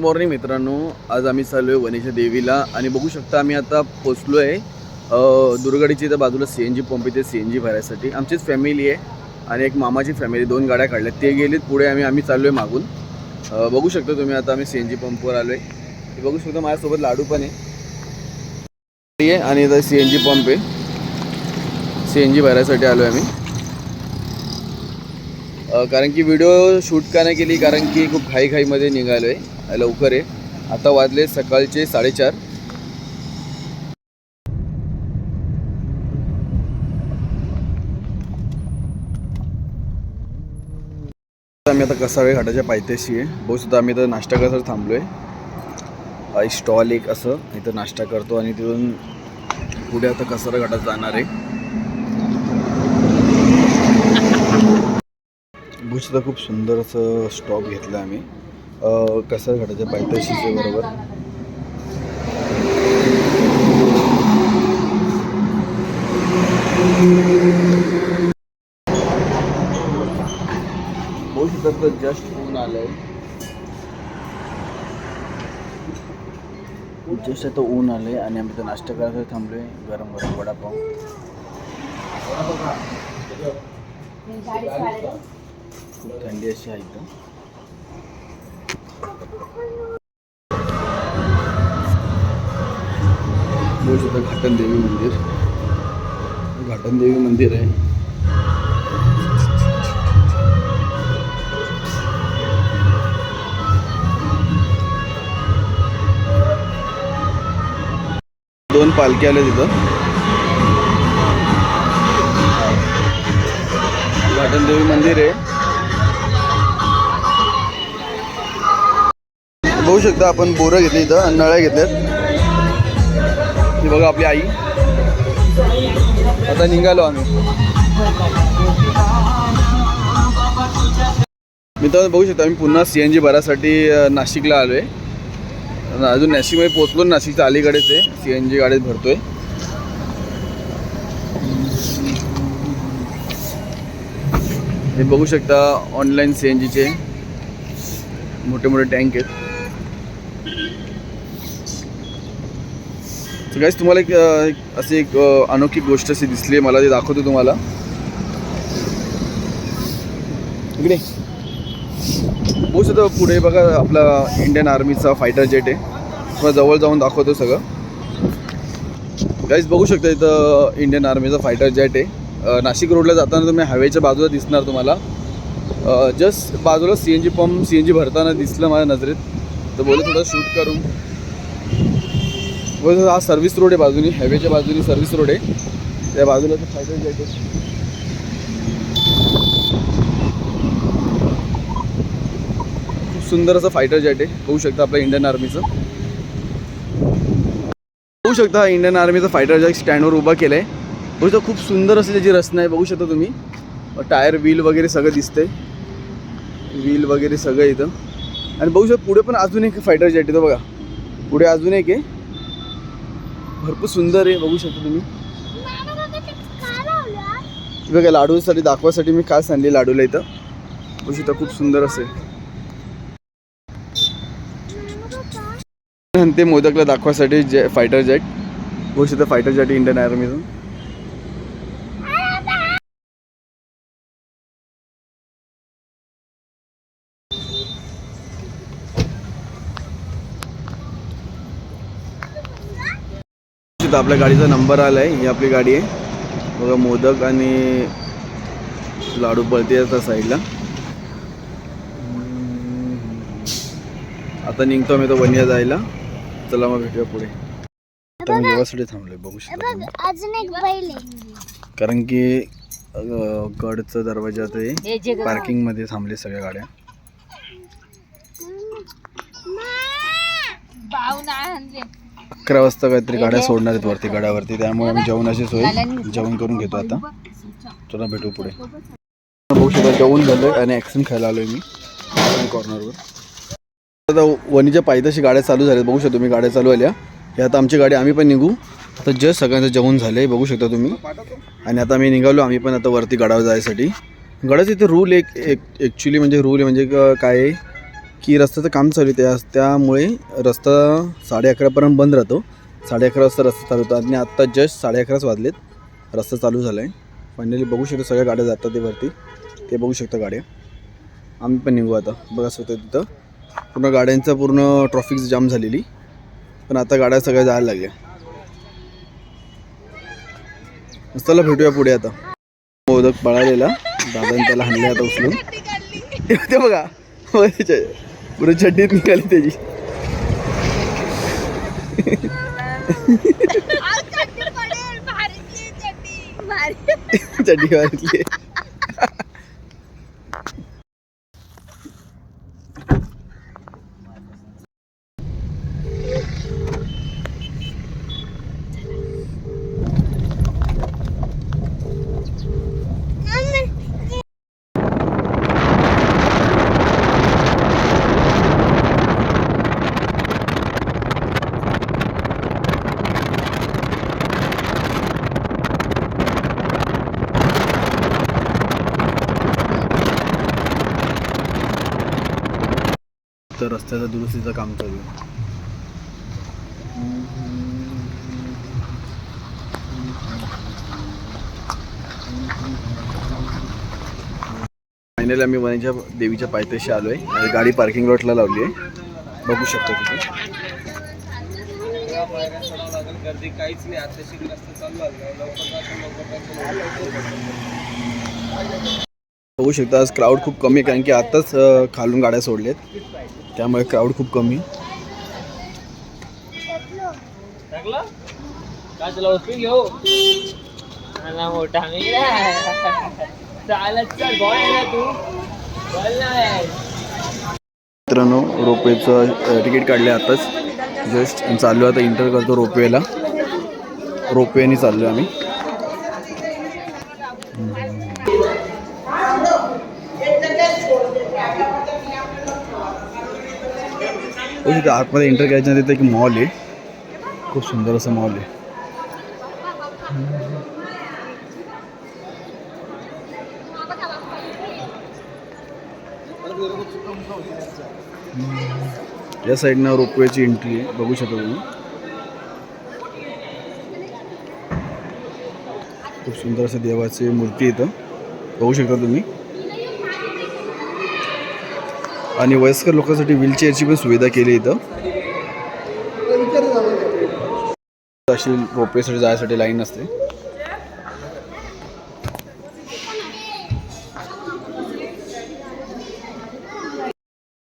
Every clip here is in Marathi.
मॉर्निंग मित्रांनो. आज आम्ही चाललो आहे वनेशा देवीला आणि बघू शकता आम्ही आता पोचलो आहे दुर्गाडीची इथं बाजूला सी एन जी पंप इथे सी एन जी भरायसाठी. आमचीच फॅमिली आहे आणि एक मामाची फॅमिली दोन गाड्या काढल्या ते गेलेत पुढे आम्ही आम्ही चाललो आहे मागून बघू शकता तुम्ही आता आम्ही सी एन जी पंपवर आलो आहे बघू शकता माझ्यासोबत लाडू पण आहे. आणि इथं सी एन जी पंप आहे. सी एन जी भरायसाठी आलो आहे आम्ही कारण की व्हिडिओ शूट का नाही केली कारण की खूप घाई घाईमध्ये निघालो आहे लवकर आहे आता वाजले सकाळचे साडेचार. आम्ही आता कसावे घाटाच्या पायथ्याशी आहे. बघू सुद्धा आम्ही इथं नाश्ता करायला थांबलो आहे स्टॉल एक असं. इथं नाश्ता करतो आणि तिथून पुढे आता कसारा घाटात जाणार आहे. भूसुद्धा खूप सुंदर असं स्टॉप घेतलं आम्ही. कसं घडायचं? घाटाच्या पायथ्याशीचे बरोबर. तर जस्ट ऊन आलंय. जस्ट आता ऊन आलंय आणि आम्ही तर नाश्ता करायला थांबलोय. गरम गरम वडापाव. खूप थंडी अशी आहे इथं. बघू शकता घाटन देवी मंदिर. घाटन देवी मंदिर आहे. दोन पालखी आल्या तिथं. घाटन देवी मंदिर आहे. बघू शकता आपण बोरं घेतली इथं आणि नळ्या घेतल्यात. ही बघा आपली आई. आता निघालो आम्ही. मित्रांनो बघू शकता आम्ही पुन्हा सी एन जी भरासाठी नाशिकला आलो आहे अजून नाशिकमध्ये पोचलो नाशिकच्या अलीकडेच आहे. सी एन जी गाडीत भरतोय. हे बघू शकता ऑनलाईन सी एन जीचे मोठे मोठे टँक आहेत. तर तुम्हाला एक अशी एक अनोखी गोष्ट अशी दिसली आहे. मला ते दाखवतो तुम्हाला. इकडे. बघू शकता पुढे बघा आपला इंडियन आर्मीचा फायटर जेट आहे. तुम्हाला जवळ जाऊन दाखवतो सगळं. गाईज बघू शकता इथं इंडियन आर्मीचा फायटर जेट आहे. नाशिक रोडला जाताना तुम्ही हायवेच्या बाजूला दिसणार तुम्हाला. जस्ट बाजूला C N G pump C N G भरताना दिसलं माझ्या नजरेत. तर बोले थोडं शूट करून. बोलतो हा सर्व्हिस रोड आहे बाजूनी हायवेच्या बाजूनी सर्व्हिस रोड आहे. त्या बाजूला तर फायटर जायचं आहे खूप सुंदर असं फायटर जेट आहे. बघू शकता आपल्या इंडियन आर्मीचं बघू शकता इंडियन आर्मीचं फायटर जेट स्टँडवर उभा केलं आहे बघू शकता खूप सुंदर अशी त्याची रचना आहे बघू शकता तुम्ही. टायर व्हील वगैरे सगळं दिसतंय. व्हील वगैरे सगळं इथं. आणि बघू शकता पुढे पण अजून एक फायटर जेट येतो बघा. पुढे अजून एक आहे. भरपूर सुंदर आहे बघू शकता तुम्ही. बघा लाडूसाठी दाखवासाठी मी खास आणली लाडूला इथं. बघू शकता खूप सुंदर असेल आणि ते मोदकला दाखवासाठी जे फायटर जेट बघू शकता फायटर जेट इंडियन आर्मीतून तिथं आपल्या गाडीचा नंबर आला आहे ही आपली गाडी आहे. बघा मोदक आणि लाडू पळते आता साईडला. आता निघतो मी तो वनिया जायला. चला मग भेटूया पुढे. आता मी थांबलोय बघू शकता कारण की गडचं दरवाजा ते पार्किंगमध्ये थांबले सगळ्या गाड्या. अकरा वाजता काहीतरी गाड्या सोडणार आहेत वरती गडावरती त्यामुळे आम्ही जेवणाची सोय जेवण करून घेतो आता. चला भेटू पुढे. बघू शकता जेवण झालं आणि ॲक्शन खायला आलोय मी. कॉर्नरवर आता वणीच्या पायथ्याशी गाड्या चालू झाल्या बघू शकतो तुम्ही गाड्या चालू आल्या. हे आता आमची गाडी आम्ही पण निघू. आता जस्ट सगळ्यांचं जेवण झालं आहे बघू शकता तुम्ही. आणि आता आम्ही निघालो. आम्ही पण आता वरती गडावर जायसाठी. गडाचं इथे रूल एक ॲक्च्युली म्हणजे रूल आहे म्हणजे काय आहे? की रस्त्याचं काम चालू आहे. त्या त्यामुळे रस्ता साडे अकरापर्यंत बंद राहतो. साडे अकरा वाजता रस्ता चालू होतो. आणि आत्ता जस्ट साडे अकराच वाजलेत. रस्ता चालू झाला आहे फायनली बघू शकतो सगळ्या गाड्या जातात ते वरती. ते बघू शकता गाड्या. आम्ही पण निघू आता. बघा स्वतः तिथं. पूर्ण गाड्यांचा पूर्ण ट्रॉफिक जाम झालेली. पण आता गाड्या सगळ्या जायला लागल्या. चला भेटूया पुढे आता. मोदक पळालेला दादा त्याला हाणले आता उचलून. ते बघा. हो, त्याच्या- पुढे चड्डीत निघाली त्याची चड्डी मारली तर रस्त्याचं दुरुस्तीचं काम चालू आहे. फायनली आम्ही वनेच्या देवीच्या पायथ्याशी आलो आहे गाडी पार्किंग लॉटला लावली आहे. बघू शकतो तिथे गर्दी काहीच नाही बघू शकता आज क्राऊड खूप कमी आहे कारण की आताच खालून गाड्या सोडल्यात. त्यामुळे क्राऊड खूप कमी. मित्रांनो रोपवेचं तिकीट काढले आताच. जस्ट चाललो आता इंटर करतो रोपवेला. रोपवेने चाललो आम्ही. बघू शकता आतमध्ये एंटर करायच्या तिथे एक मॉल आहे. खूप सुंदर असं मॉल आहे. या साईडनं रोपवेची एंट्री आहे. बघू शकता तुम्ही. खूप सुंदर असं देवाची मूर्ती इथं. बघू शकता तुम्ही. आणि वयस्कर लोकांसाठी व्हीलचेअरची पण सुविधा केली इथं. अशी रोपवेसाठी जायसाठी लाईन असते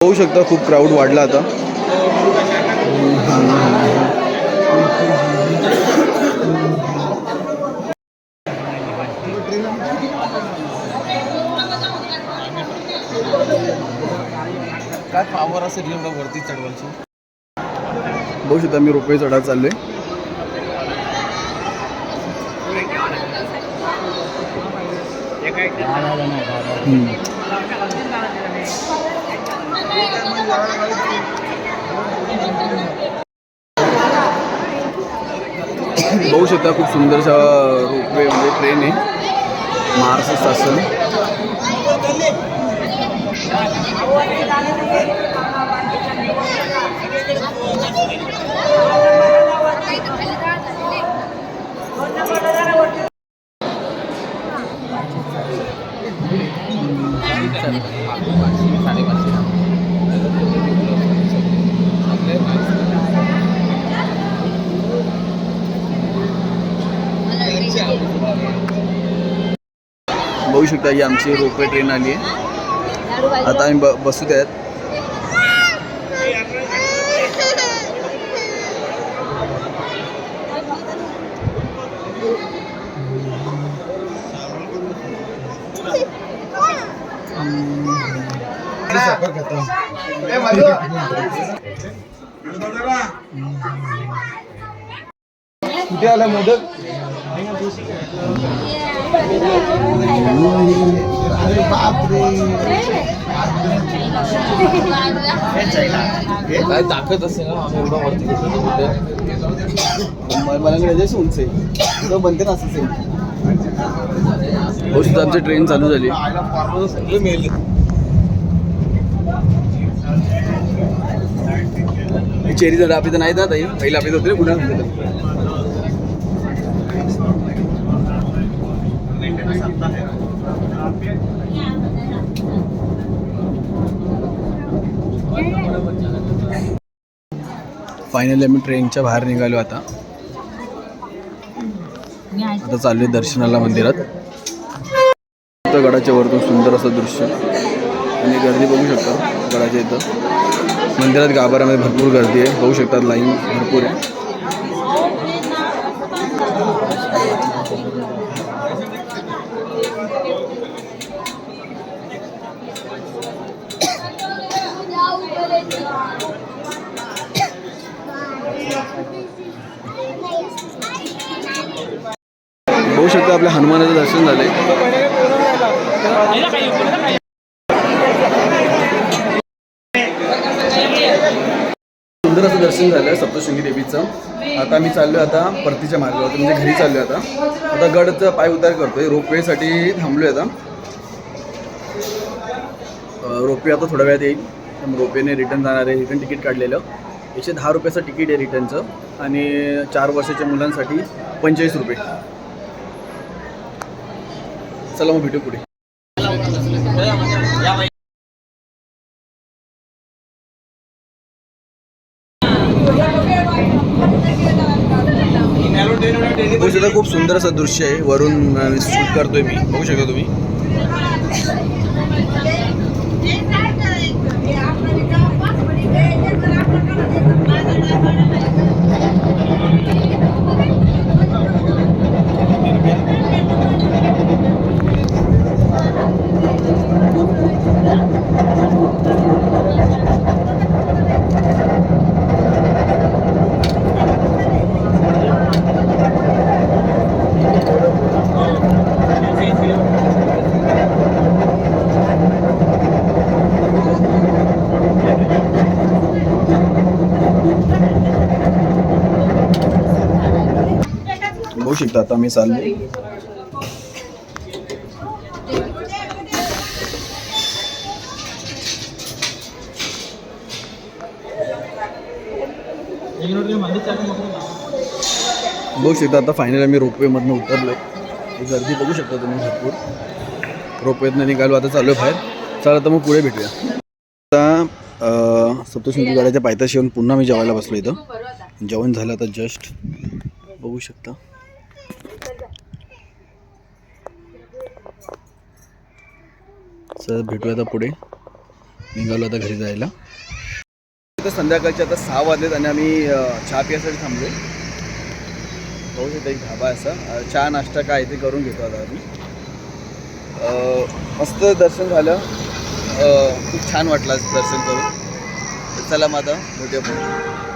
होऊ शकता खूप क्राऊड वाढला आता. काय पावर असेल एवढं वरती चढवायची? बघू शकता मी रोपवे चढा चाललोय. हम्म. बघू शकता खूप सुंदरशा रोपवे म्हणजे ट्रेन आहे. महाराष्ट्र शासन बघू शकता ही आमची रोपवे ट्रेन आली आहे. आता आम्ही ब बसू आहेत कुठे आला मोदक काय दाखवत असेल ना आम्ही एवढं वरती घेतलं कुठे? मला घ्यायचे उंच आहे तो बनते ना शकता आमची ट्रेन चालू झाली. सगळे मेले चेरी जर आपली तर नाही जात आहे. पहिला आपली होते पुण्यात फायनली आम्ही ट्रेनच्या बाहेर निघालो आता. आता चालू आहे दर्शनाला मंदिरात. गडाच्या वरतून सुंदर असं दृश्य. तुम्ही गर्दी बघू शकता गडाच्या इथं. मंदिरात गाभाऱ्यामध्ये भरपूर गर्दी आहे. बघू शकतात लाईन भरपूर आहे. बघू शकता आपल्या हनुमानाचं दर्शन झालंय. सुंदर असं दर्शन झालं सप्तशृंगी देवीचं. आता मी चाललो आता परतीच्या मार्गावर म्हणजे घरी चाललो आता. आता गडचा पाय उतार करतोय रोपवेसाठी थांबलोय आता. रोपवे आता थोड्या वेळात येईल. रोपवेने रिटर्न जाणार आहे रिटर्न तिकीट काढलेलं. एकशे दहा रुपयाचं तिकीट आहे रिटर्नचं आणि चार वर्षाच्या मुलांसाठी पंचेचाळीस रुपये. चला मग भेटू पुढे बघू शकता खूप सुंदर असं दृश्य आहे. वरून शूट करतोय मी. बघू शकता तुम्ही? बघू आता मी चाललो. बघू शकता आता फायनल आम्ही रोपवेमधनं उतरलो आहे गर्दी बघू शकता तुम्ही भरपूर. रोपवेतनं निघालो आता चालू आहे बाहेर. चला तर मग पुढे भेटूया. आता अं, सप्तशृंगी गडाच्या पायथ्याशी येऊन पुन्हा मी जेवायला बसलो इथं. जेवण झालं आता जस्ट बघू शकता. सर भेटूया आता पुढे. निघालो आता घरी जायला. तर संध्याकाळचे आता सहा वाजलेत आणि आम्ही चहा पियासाठी थांबलोय. बघू शकता एक ढाबा आहे असा. चहा नाश्ता काय ते करून घेतो आता आम्ही. मस्त दर्शन झालं. खूप छान वाटलं दर्शन करून. चला मग आता भेटूया पुढे.